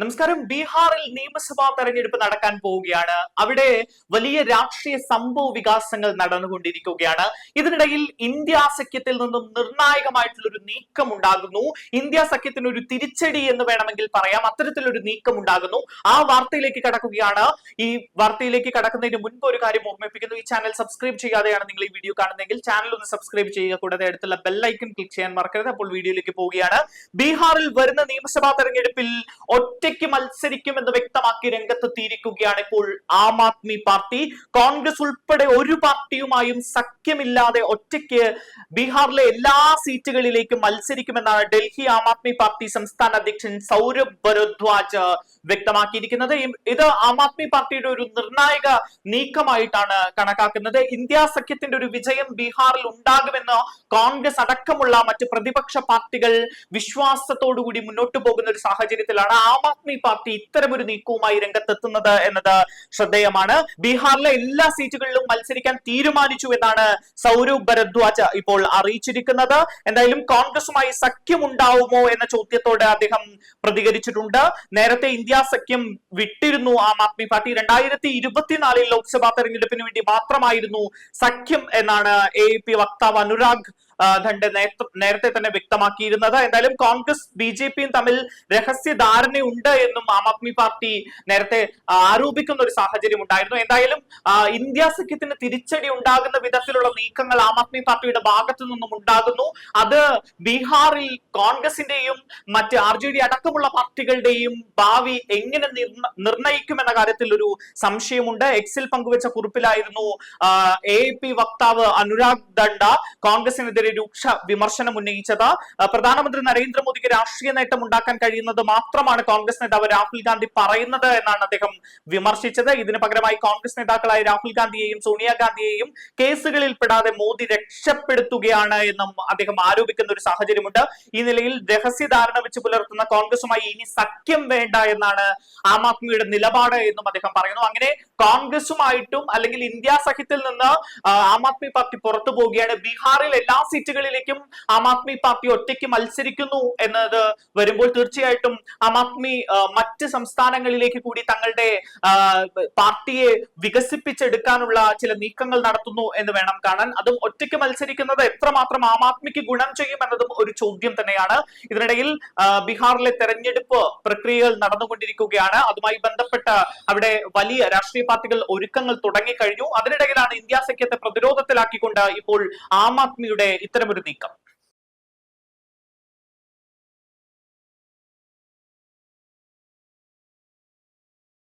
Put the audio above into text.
നമസ്കാരം. ബീഹാറിൽ നിയമസഭാ തെരഞ്ഞെടുപ്പ് നടക്കാൻ പോവുകയാണ്. അവിടെ വലിയ രാഷ്ട്രീയ സംഭവ വികാസങ്ങൾ നടന്നുകൊണ്ടിരിക്കുകയാണ്. ഇതിനിടയിൽ ഇന്ത്യ സഖ്യത്തിൽ നിന്നും നിർണായകമായിട്ടുള്ള ഒരു നീക്കം ഉണ്ടാകുന്നു ഇന്ത്യ സഖ്യത്തിന് ഒരു തിരിച്ചടി എന്ന് വേണമെങ്കിൽ പറയാം. അത്തരത്തിലൊരു നീക്കം ഉണ്ടാകുന്നു ആ വാർത്തയിലേക്ക് കടക്കുകയാണ്. ഈ വാർത്തയിലേക്ക് കടക്കുന്നതിന് മുൻപ് ഒരു കാര്യം ഓർമ്മിപ്പിക്കുന്നു. ഈ ചാനൽ സബ്സ്ക്രൈബ് ചെയ്യാതെയാണ് നിങ്ങൾ ഈ വീഡിയോ കാണുന്നതെങ്കിൽ ചാനൽ ഒന്ന് സബ്സ്ക്രൈബ് ചെയ്യുക. കൂടാതെ അടുത്തുള്ള ബെല്ലൈക്കൺ ക്ലിക്ക് ചെയ്യാൻ മറക്കരുത്. അപ്പോൾ വീഡിയോയിലേക്ക് പോവുകയാണ്. ബീഹാറിൽ വരുന്ന നിയമസഭാ തെരഞ്ഞെടുപ്പിൽ ഒറ്റയ്ക്ക് മത്സരിക്കുമെന്ന് വ്യക്തമാക്കി രംഗത്തെത്തിയിരിക്കുകയാണ് ഇപ്പോൾ ആം ആദ്മി പാർട്ടി. കോൺഗ്രസ് ഉൾപ്പെടെ ഒരു പാർട്ടിയുമായും സഖ്യമില്ലാതെ ഒറ്റയ്ക്ക് ബീഹാറിലെ എല്ലാ സീറ്റുകളിലേക്കും മത്സരിക്കുമെന്നാണ് ഡൽഹി ആം ആദ്മി പാർട്ടി സംസ്ഥാന അധ്യക്ഷൻ സൗരഭ് ഭരദ്വാജ് വ്യക്തമാക്കിയിരിക്കുന്നത്. ഇത് ആം ആദ്മി പാർട്ടിയുടെ ഒരു നിർണായക നീക്കമായിട്ടാണ് കണക്കാക്കുന്നത്. ഇന്ത്യ സഖ്യത്തിന്റെ ഒരു വിജയം ബീഹാറിൽ ഉണ്ടാകുമെന്ന് കോൺഗ്രസ് അടക്കമുള്ള മറ്റ് പ്രതിപക്ഷ പാർട്ടികൾ വിശ്വാസത്തോടുകൂടി മുന്നോട്ട് പോകുന്ന ഒരു സാഹചര്യത്തിലാണ് ആം ആദ്മി പാർട്ടി ഇത്തരമൊരു നീക്കവുമായി രംഗത്തെത്തുന്നത് എന്നത് ശ്രദ്ധേയമാണ്. ബീഹാറിലെ എല്ലാ സീറ്റുകളിലും മത്സരിക്കാൻ തീരുമാനിച്ചു എന്നാണ് സൗരവ് ഭരദ്വാജ് ഇപ്പോൾ അറിയിച്ചിരിക്കുന്നത്. എന്തായാലും കോൺഗ്രസുമായി സഖ്യമുണ്ടാവുമോ എന്ന ചോദ്യത്തോട് അദ്ദേഹം പ്രതികരിച്ചിട്ടുണ്ട്. നേരത്തെ ഇന്ത്യ സഖ്യം വിട്ടിരുന്നു ആം ആദ്മി പാർട്ടി. രണ്ടായിരത്തി ഇരുപത്തിനാലിൽ ലോക്സഭാ തെരഞ്ഞെടുപ്പിന് വേണ്ടി മാത്രമായിരുന്നു സഖ്യം എന്നാണ് എ പി വക്താവ് അനുരാഗ് ധണ്ട് നേരത്തെ തന്നെ വ്യക്തമാക്കിയിരുന്നത്. എന്തായാലും കോൺഗ്രസ് ബി ജെ പിയും തമ്മിൽ രഹസ്യ ഉണ്ട് എന്നും ആം ആദ്മി പാർട്ടി നേരത്തെ ആരോപിക്കുന്ന ഒരു സാഹചര്യം ഉണ്ടായിരുന്നു. എന്തായാലും ഇന്ത്യ സഖ്യത്തിന് തിരിച്ചടി ഉണ്ടാകുന്ന വിധത്തിലുള്ള നീക്കങ്ങൾ ആം ആദ്മി പാർട്ടിയുടെ ഭാഗത്തു നിന്നും ഉണ്ടാകുന്നു. അത് ബീഹാറിൽ കോൺഗ്രസിന്റെയും മറ്റ് ആർ ജെ ഡി അടക്കമുള്ള പാർട്ടികളുടെയും ഭാവി എങ്ങനെ നിർണ- നിർണയിക്കുമെന്ന കാര്യത്തിൽ ഒരു സംശയമുണ്ട്. എക്സിൽ പങ്കുവച്ച കുറിപ്പിലായിരുന്നു എ പി വക്താവ് അനുരാഗ് ദണ്ഡ കോൺഗ്രസിനെതിരെ രൂക്ഷ വിമർശനം ഉന്നയിച്ചത്. പ്രധാനമന്ത്രി നരേന്ദ്രമോദിക്ക് രാഷ്ട്രീയ നേട്ടം ഉണ്ടാക്കാൻ കഴിയുന്നത് മാത്രമാണ് കോൺഗ്രസ് നേതാവ് രാഹുൽ ഗാന്ധി പറയുന്നത് എന്നാണ് അദ്ദേഹം വിമർശിച്ചത്. ഇതിന് പകരമായി കോൺഗ്രസ് നേതാക്കളായ രാഹുൽ ഗാന്ധിയെയും സോണിയാഗാന്ധിയെയും കേസുകളിൽ പെടാതെ മോദി രക്ഷപ്പെടുത്തുകയാണ് എന്നും അദ്ദേഹം ആരോപിക്കുന്ന ഒരു സാഹചര്യമുണ്ട്. ഈ നിലയിൽ രഹസ്യധാരണ വെച്ച് പുലർത്തുന്ന കോൺഗ്രസുമായി ഇനി സഖ്യം വേണ്ട എന്നാണ് ആം ആദ്മിയുടെ നിലപാട് എന്നും അദ്ദേഹം പറയുന്നു. അങ്ങനെ കോൺഗ്രസുമായിട്ടും അല്ലെങ്കിൽ ഇന്ത്യ സഖ്യത്തിൽ നിന്ന് ആ, ആദ്മി പാർട്ടി പുറത്തു പോവുകയാണ്. ബീഹാറിൽ എല്ലാ സീറ്റുകളിലേക്കും ആം ആദ്മി പാർട്ടി ഒറ്റയ്ക്ക് മത്സരിക്കുന്നു എന്നത് വരുമ്പോൾ തീർച്ചയായിട്ടും ആം ആദ്മി മറ്റ് സംസ്ഥാനങ്ങളിലേക്ക് കൂടി തങ്ങളുടെ പാർട്ടിയെ വികസിപ്പിച്ചെടുക്കാനുള്ള ചില നീക്കങ്ങൾ നടത്തുന്നു എന്ന് വേണം കാണാൻ. അതും ഒറ്റയ്ക്ക് മത്സരിക്കുന്നത് എത്രമാത്രം ആം ആദ്മിക്ക് ഗുണം ചെയ്യും എന്നതും ഒരു ചോദ്യം തന്നെയാണ്. ഇതിനിടയിൽ ബീഹാറിലെ തെരഞ്ഞെടുപ്പ് പ്രക്രിയകൾ നടന്നുകൊണ്ടിരിക്കുകയാണ്. അതുമായി ബന്ധപ്പെട്ട അവിടെ വലിയ രാഷ്ട്രീയ പാർട്ടികൾ ഒരുക്കങ്ങൾ തുടങ്ങിക്കഴിഞ്ഞു. അതിനിടയിലാണ് ഇന്ത്യ സഖ്യത്തെ പ്രതിരോധത്തിലാക്കിക്കൊണ്ട് ഇപ്പോൾ ആം ആദ്മിയുടെ ഇത്തരമൊരു നീക്കം.